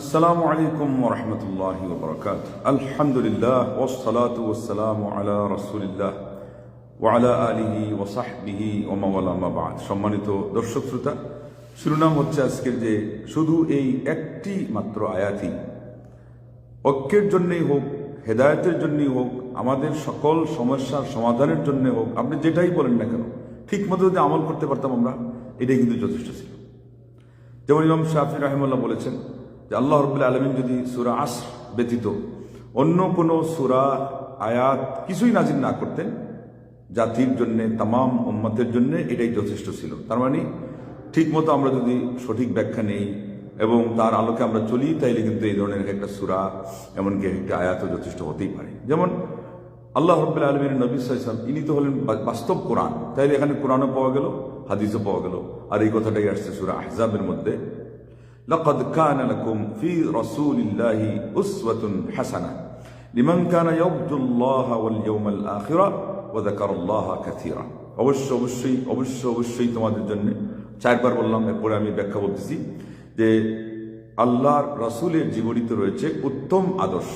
আসসালামু আলাইকুম রহমতুল্লাহ বরকাত আলহামদুলিল্লাহ ওসলাত ওসালাম আলা রসুলিল্লাহ ওয়ালা আলিহি ওসাহবিহি ওমাওয়ালামাবাদ সম্মানিত দর্শক শ্রোতা, শিরোনাম হচ্ছে আজকের যে শুধু এই একটি মাত্র আয়াতি ঐক্যের জন্যই হোক, হেদায়তের জন্যই হোক, আমাদের সকল সমস্যার সমাধানের জন্য হোক, আপনি যেটাই বলেন না কেন ঠিক মতো যদি আমল করতে পারতাম আমরা, এটাই কিন্তু যথেষ্ট ছিল। যেমন ইমাম শাহি রাহেমুল্লাহ বলেছেন যে আল্লাহ রবুল্লা আলমিন যদি সুরা আস ব্যতীত অন্য কোনো সুরা, আয়াত কিছুই নাজির না করতেন, জাতির জন্য, তামাম উম্মতের জন্য এটাই যথেষ্ট ছিল। তার মানে ঠিক মতো আমরা যদি সঠিক ব্যাখ্যা নেই এবং তার আলোকে আমরা চলি, তাইলে কিন্তু এই ধরনের একটা সুরা, এমনকি এক একটা আয়াতও যথেষ্ট হতেই পারে। যেমন, আল্লাহ রব্বুল আলমীর নবী সাইসলাম ইনি তো হলেন বাস্তব কোরআন। তাইলে এখানে কোরআনও পাওয়া গেল, হাদিসও পাওয়া গেল। আর এই কথাটাই আসছে সুরা আহজাবের মধ্যে। لقد كان لكم في رسول الله أسوة حسنة لمن كان يرجو الله واليوم الآخر وذكر الله كثيرا অবশ্য অবশ্যই অবশ্য অবশ্যই তোমাদের জন্য চারবার বললাম এরপরে আমি ব্যাখ্যা বলতেছি যে আল্লাহর রাসূলের জীবনীতে রয়েছে উত্তম আদর্শ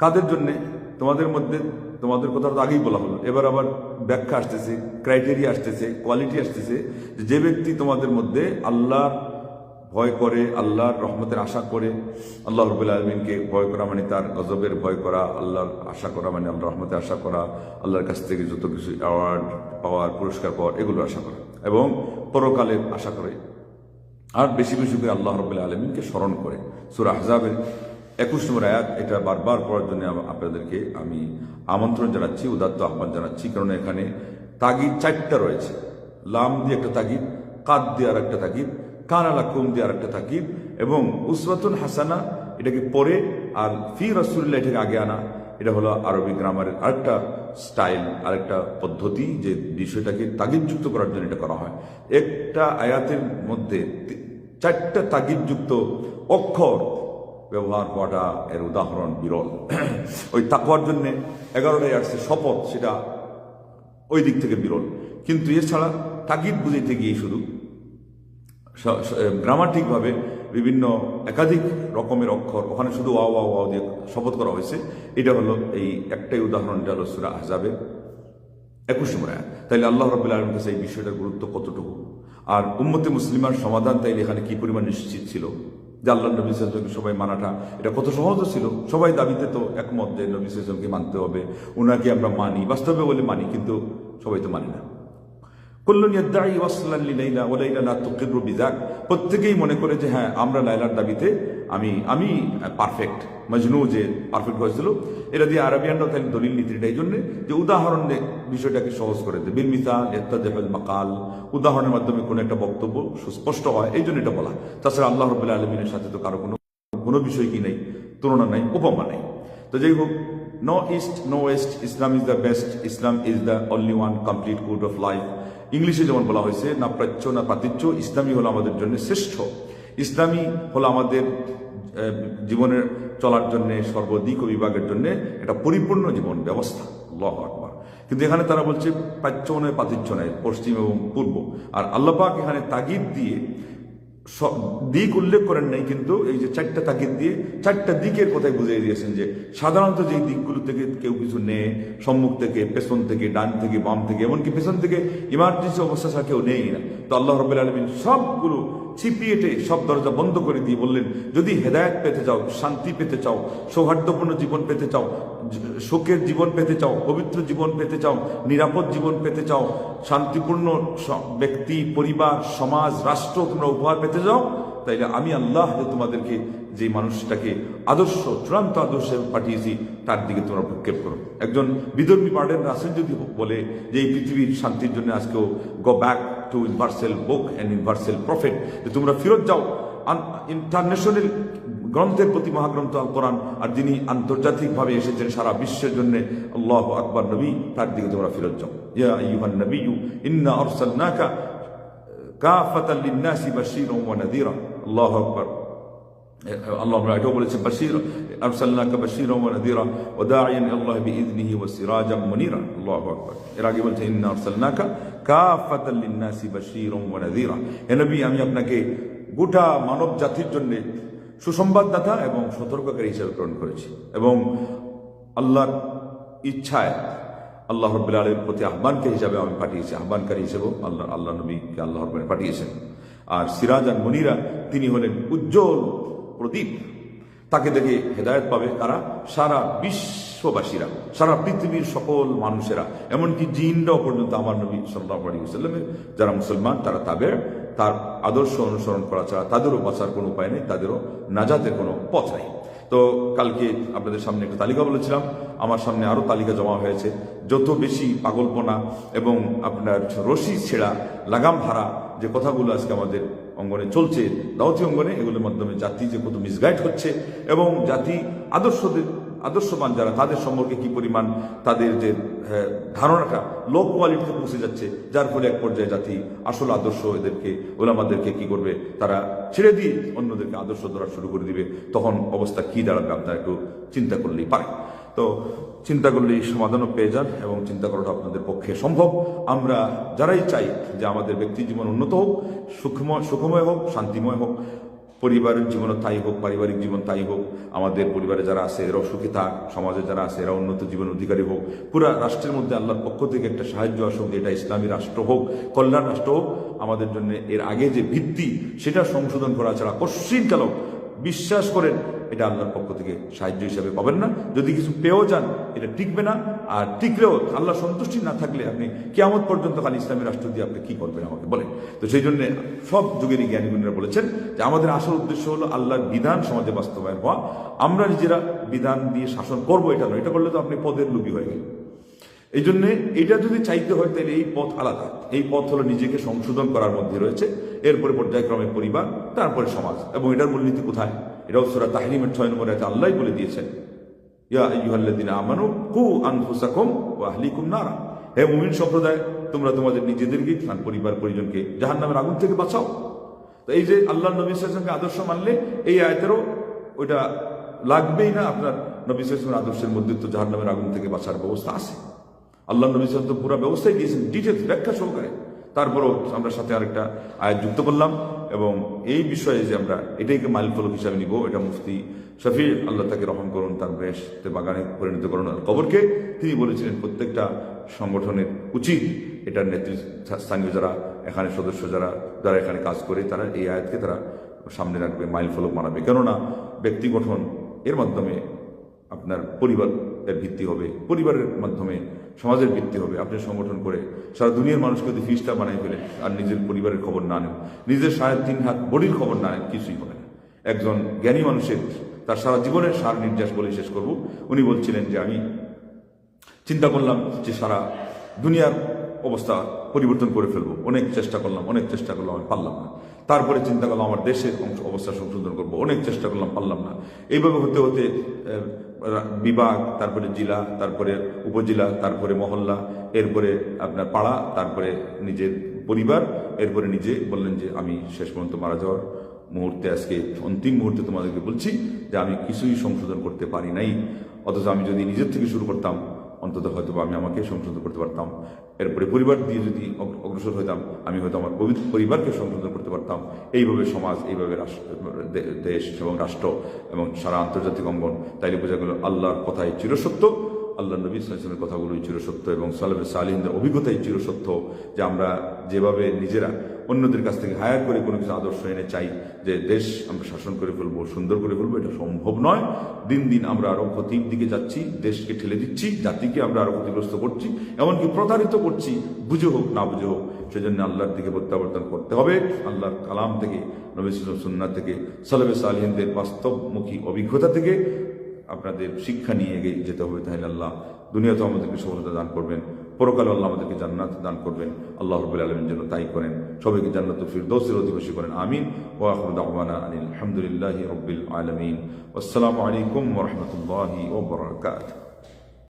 কাদের জন্যে তোমাদের মধ্যে তোমাদের কথা তো আগেই বলা হলো এবার আবার ব্যাখ্যা আসতেছে ক্রাইটেরিয়া আসতেছে কোয়ালিটি আসতেছে যে যে ব্যক্তি তোমাদের মধ্যে আল্লাহর ভয় করে, আল্লাহর রহমতের আশা করে, আল্লাহ রবুল আলমিনকে ভয় করা মানে তার গজবের ভয় করা, আল্লাহর আশা করা মানে আল্লাহ রহমতের আশা করা, আল্লাহর কাছ থেকে যত কিছু অ্যাওয়ার্ড পাওয়ার, পুরস্কার পাওয়ার, এগুলো আশা করা এবং পরকালের আশা করে। আর বেশি বেশি করে আল্লাহ রবুল্লা আলমিনকে স্মরণ করে। সুরা আহজাবের একুশ নম্বর আয়াত, এটা বারবার পড়ার জন্য আপনাদেরকে আমি আমন্ত্রণ জানাচ্ছি, উদাত্ত আহ্বান জানাচ্ছি কারণ এখানে তাগিদ চারটা রয়েছে। লাম দিয়ে একটা তাগিদ, কাদ দিয়ে আর একটা তাগিদ কানালা কুম দিয়ে আর একটা তাগিদ এবং উসওয়াতুন হাসানা, এটাকে পরে আর ফি রসুল্লাহ এটাকে আগে আনা। এটা হলো আরবি গ্রামারের আরেকটা স্টাইল, আরেকটা পদ্ধতি যে বিষয়টাকে তাগিদযুক্ত করার জন্য এটা করা হয়। একটা আয়াতের মধ্যে চারটা তাগিদযুক্ত অক্ষর ব্যবহার করাটা এর উদাহরণ বিরল। ওই তাকওয়ার জন্য এগারোটাই আসছে শপথ, সেটা ওই দিক থেকে বিরল। কিন্তু এছাড়া তাগিদ বুঝাইতে গিয়ে শুধু গ্রামাটিকভাবে বিভিন্ন একাধিক রকমের অক্ষর, ওখানে শুধু ওয়া ওয়া ওয়া দিয়ে শপথ করা হয়েছে। এটা হলো এই একটাই উদাহরণটা হলো সুরা আহজাবের একুশ নম্বর আয়াত। আল্লাহ রবাহ আলম কাছে এই বিষয়টার গুরুত্ব কতটুকু? আর উম্মতে মুসলিমার সমাধান তাইলে এখানে কি পরিমাণ নিশ্চিত ছিল? যে আল্লাহ নবী সাল্লামকে সবাই মানাটা, এটা কত সহজ ছিল? সবাই দাবিতে তো একমত যে নবী সাল্লামকে মানতে হবে ওনাকে আমরা মানি, বাস্তবে বলে মানি, কিন্তু সবাই তো মানি না। প্রত্যেকেই মনে করে যে হ্যাঁ আমরা লাইলার দাবিতে আমি আমি পারফেক্ট মজনু যে পারফেক্ট হয়েছিল। এটা দিয়ে আরবিয়ানরা তাহলে দলিল নীতিটা এই জন্য যে উদাহরণ বিষয়টাকে সহজ করে দেয়। বিল মিসাল মাকাল। উদাহরণের মাধ্যমে কোনো একটা বক্তব্য সুস্পষ্ট হয়। এই জন্য এটা বলা। তাছাড়া আল্লাহ রবুল্লাহ আলমিনের সাথে তো কারও কোনো কোনো বিষয় কি নেই? তুলনা নাই, উপমা নেই। তো যাই হোক no east no west Islam is the best Islam is the only one complete code of life ইংলিশে যেমন বলা হয়েছে, না প্রাচ্য, না প্রাতিচ্য ইসলামী হলো আমাদের জন্য শ্রেষ্ঠ। ইসলামী হলো আমাদের জীবনের চলার জন্য সর্বদিক বিভাগের জন্য এটা পরিপূর্ণ জীবন ব্যবস্থা। আল্লাহ আকবার। কিন্তু এখানে তারা বলছে, প্রাচ্য নয় প্রাতিচ্য নয়, পশ্চিম এবং পূর্ব। আর আল্লাপাক এখানে তাগিদ দিয়ে দিক উল্লেখ করেন নাই, কিন্তু এই যে চারটা তাকিদ দিয়ে চারটা দিকের কথাই বুঝিয়ে দিয়েছেন যে সাধারণত যে দিকগুলো থেকে কেউ কিছু নেয়, সম্মুখ থেকে, পেছন থেকে, ডান থেকে, বাম থেকে, এমনকি পেছন থেকে ইমার্জেন্সি অবস্থা ছাড়া কেউ নেই না। তো আল্লাহ রবিল আলমিন সবগুলো চিপিয়েটে সব দরজা বন্ধ করে দিয়ে বললেন, যদি হেদায়ত পেতে চাও, শান্তি পেতে চাও, সৌহার্দ্যপূর্ণ জীবন পেতে চাও, শোকের জীবন পেতে চাও, পবিত্র জীবন পেতে চাও, নিরাপদ জীবন পেতে চাও, শান্তিপূর্ণ ব্যক্তি, পরিবার, সমাজ, রাষ্ট্র, তোমরা উপহার পেতে চাও তাইলে আমি আল্লাহ তোমাদেরকে যে মানুষটাকে আদর্শ, চূড়ান্ত আদর্শে পাঠিয়েছি, তার দিকে তোমরা ভক্ষেপ করো। একজন বিধর্মী বার্ডেন রাসেল যদি বলে যে এই পৃথিবীর শান্তির জন্য আজকেও go back to universal book and universal prophet যে তোমরা ফেরত যাও। ইন্টারন্যাশনাল গ্রন্থের প্রতি মহাগ্রন্থ আল কোরআন, আর যিনি আন্তর্জাতিকভাবে এসেছেন সারা বিশ্বের জন্য, আল্লাহ আকবর নবী, তার দিকে তোমরা ফেরত যাও। ইয়া আইয়ুহান নবিয়্যু, ইন্না আরসালনাকা কাফাতাল লিন-নাসি বাশীরান ওয়া নাযীরা। আল্লাহু আকবার। আল্লাহ এটাও বলেছে বাশীরান ওয়া নাযীরা ওয়া দাঈয়ান ইলাল্লাহি বিইذনিহি ওয়া সিরাজাম মুনীরা। আল্লাহু আকবার। এর আগে বলছে, ইন্না আরসালনাকা কাফাতাল লিন-নাসি বাশীরান ওয়া নাযীরা। হে নবী, আমি আপনাকে গোটা মানব জাতির জন্য সুসংবাদদাতা এবং সতর্ককারী হিসেবে প্রেরণ করেছি এবং আল্লাহর ইচ্ছায় আল্লাহ রব্বুল আলমের প্রতি আহ্বানকে হিসাবে আমি পাঠিয়েছি। আহ্বানকারী হিসেবেও আল্লাহ আল্লাহ নবীকে আল্লাহ রব্বুল পাঠিয়েছেন। আর সিরাজ আর মনিরা তিনি হলেন উজ্জ্বল প্রদীপ। তাকে দেখে হেদায়ত পাবে তারা সারা বিশ্ববাসীরা, সারা পৃথিবীর সকল মানুষেরা। এমনকি জিনরাও পর্যন্ত আমার নবী সাল্লাহ আলী সাল্লামের যারা মুসলমান, তারা তাদের তার আদর্শ অনুসরণ করা ছাড়া তাদেরও বাঁচার কোনো উপায় নেই, তাদেরও নাজাতের কোনো পথ নেই। তো কালকে আপনাদের সামনে একটা তালিকা বলেছিলাম আমার সামনে আরও তালিকা জমা হয়েছে। যত বেশি পাগলপনা এবং আপনার রশি ছেঁড়া, লাগাম ভাড়া যে কথাগুলো আজকে আমাদের অঙ্গনে চলছে দাওয়াতি অঙ্গনে, এগুলোর মাধ্যমে জাতি যে কত মিসগাইড হচ্ছে এবং জাতি আদর্শদের, আদর্শবান যারা, তাদের সম্পর্কে কি পরিমাণ তাদের যে ধারণাটা লো কোয়ালিটিতে পৌঁছে যাচ্ছে, যার ফলে এক পর্যায়ে জাতি আসল আদর্শ এদেরকে, ওলামাদেরকে কি করবে? তারা ছেড়ে দিয়ে অন্যদেরকে আদর্শ ধরা শুরু করে দিবে। তখন অবস্থা কি দাঁড়াবে, আপনারা একটু চিন্তা করলেই পারে তো চিন্তা করলেই সমাধানও পেয়ে যান এবং চিন্তা করাটা আপনাদের পক্ষে সম্ভব। আমরা যারাই চাই যে আমাদের ব্যক্তি জীবন উন্নত হোক সুখময় সুখময় হোক, শান্তিময় হোক, পরিবারের জীবনও তাই হোক, পারিবারিক জীবন তাই হোক, আমাদের পরিবারে যারা আছে এরাও সুখী থাক, সমাজে যারা আছে এরা উন্নত জীবন অধিকারী হোক, পুরা রাষ্ট্রের মধ্যে আল্লাহর পক্ষ থেকে একটা সাহায্য আসুক এটা ইসলামী রাষ্ট্র হোক, কল্যাণ রাষ্ট্র হোক, আমাদের জন্য এর আগে যে ভিত্তি, সেটা সংশোধন করা ছাড়া কশ্চিন কালক বিশ্বাস করেন এটা আল্লাহর পক্ষ থেকে সাহায্য হিসাবে পাবেন না। যদি কিছু পেয়েও যান, এটা টিকবে না। আর টিকলেও আল্লাহ সন্তুষ্টি না থাকলে আপনি কেমন পর্যন্ত খালি ইসলামী রাষ্ট্র দিয়ে আপনি কি করবেন আমাকে বলে তো সেই জন্য সব যুগেরই জ্ঞানীগুণীরা বলেছেন যে আমাদের আসল উদ্দেশ্য হলো আল্লাহর বিধান সমাজে বাস্তবায়ন হওয়া। আমরা নিজেরা বিধান দিয়ে শাসন করব এটা নয়। এটা করলে তো আপনি পদের লুবি হয়ে গেলেন। এই জন্য এটা যদি চাইতে হয়, তাহলে এই পথ আলাদা। এই পথ হলো নিজেকে সংশোধন করার মধ্যে রয়েছে। এরপরে পর্যায়ক্রমে পরিবার, তারপরে সমাজ। এবং এটার মূলনীতি কোথায়? এটাও সুরা তাহরিমের ছয় নম্বর আছে আল্লাহ বলে দিয়েছেন, ইয়া কু হে সম্প্রদায়, তোমরা তোমাদের পরিবার, পরিজনকে জাহান্নামের আগুন থেকে বাঁচাও। তো এই যে আদর্শ মানলে, এই ওইটা লাগবেই না আপনার আদর্শের মধ্যে তো জাহান্নামের আগুন থেকে বাঁচার ব্যবস্থা আছে। আল্লাহ নবী তো পুরো ব্যবস্থাই দিয়েছেন ডিটেলস ব্যাখ্যা সহকারে। তারপরও আমরা সাথে আরেকটা আয়াত যুক্ত করলাম এবং এই বিষয়ে যে আমরা এটাইকে মাইল ফলক হিসাবে নিব, এটা মুফতি শফি আল্লাহ তাকে রহম করুন, তার বেশতে বাগানে পরিণত করুন। কবরকে তিনি বলেছিলেন, প্রত্যেকটা সংগঠনের উচিত এটার নেতৃস্থানীয় যারা এখানে সদস্য, যারা যারা এখানে কাজ করে, তারা এই আয়াতকে তারা সামনে রাখবে মাইল ফলক মানাবে। কেননা ব্যক্তি গঠন এর মাধ্যমে আপনার পরিবারের ভিত্তি হবে, পরিবারের মাধ্যমে সমাজের ভিত্তি হবে। আপনি সংগঠন করে সারা দুনিয়ার মানুষকে যদি ফিসটা বানিয়ে ফেলেন আর নিজের পরিবারের খবর না নেন, নিজের সাড়ে তিন হাত বডির খবর না নেন, কিছুই হবে না। একজন জ্ঞানী মানুষের তার সারা জীবনের সার নির্যাস বলে শেষ করব। উনি বলছিলেন যে, আমি চিন্তা করলাম যে সারা দুনিয়ার অবস্থা পরিবর্তন করে ফেলব। অনেক চেষ্টা করলাম, অনেক চেষ্টা করলাম, আমি পারলাম না। তারপরে চিন্তা করলাম, আমার দেশের অবস্থা সংশোধন করব। অনেক চেষ্টা করলাম, পারলাম না। এইভাবে হতে হতে বিভাগ, তারপরে জেলা, তারপরে উপজেলা, তারপরে মহল্লা, এরপরে আপনার পাড়া, তারপরে নিজের পরিবার, এরপরে নিজে বললেন যে আমি শেষ পর্যন্ত মারা যাওয়ার মুহূর্তে আজকে অন্তিম মুহূর্তে তোমাদেরকে বলছি যে আমি কিছুই সংশোধন করতে পারি নাই। অথচ আমি যদি নিজের থেকে শুরু করতাম অন্তত হয়তো আমি আমাকে সংশোধন করতে পারতাম। এরপরে পরিবার দিয়ে যদি অগ্রসর হইতাম, আমি হয়তো আমার পবিত্র পরিবারকে সংশোধন করতে পারতাম। এইভাবে সমাজ, এইভাবে দেশ এবং রাষ্ট্র এবং সারা আন্তর্জাতিক অঙ্গন, তাইলে বোঝা গেল আল্লাহর কথাই চিরসত্য। আল্লাহ নবী সাল্লামের কথাগুলোই চিরসত্য এবং সালামের সালিনদের অভিজ্ঞতাই চিরসত্য যে আমরা যেভাবে নিজেরা অন্যদের কাছ থেকে হায়ার করে কোনো কিছু আদর্শ এনে চাই যে দেশ আমরা শাসন করে ফেলব, সুন্দর করে ফেলব, এটা সম্ভব নয়। দিন দিন আমরা আরও ক্ষতির দিকে যাচ্ছি, দেশকে ঠেলে দিচ্ছি, জাতিকে আমরা আরও ক্ষতিগ্রস্ত করছি, এমনকি প্রতারিত করছি, বুঝে হোক, না বুঝে হোক। সেজন্য আল্লাহর দিকে প্রত্যাবর্তন করতে হবে। আল্লাহর কালাম থেকে, নবী সুন্না থেকে সালাবে সালিনদের বাস্তবমুখী অভিজ্ঞতা থেকে আপনাদের শিক্ষা নিয়ে এগিয়ে যেতে হবে। তাহলে আল্লাহ দুনিয়াতেও আমাদেরকে সফলতা দান করবেন। পরকালে আল্লাহ আমাদেরকে জান্নাত দান করবেন। আল্লাহ রবুল আলমের জন্য তাই করেন। সবাইকে জান্নাত ফিরদৌসের অধিবাসী করেন। আমিন। ও আহমদানা আলহামদুলিল্লাহ রবিল আলমিন। আসসালামু আলাইকুম ওরহমতুল্লাহি ওবরাকাত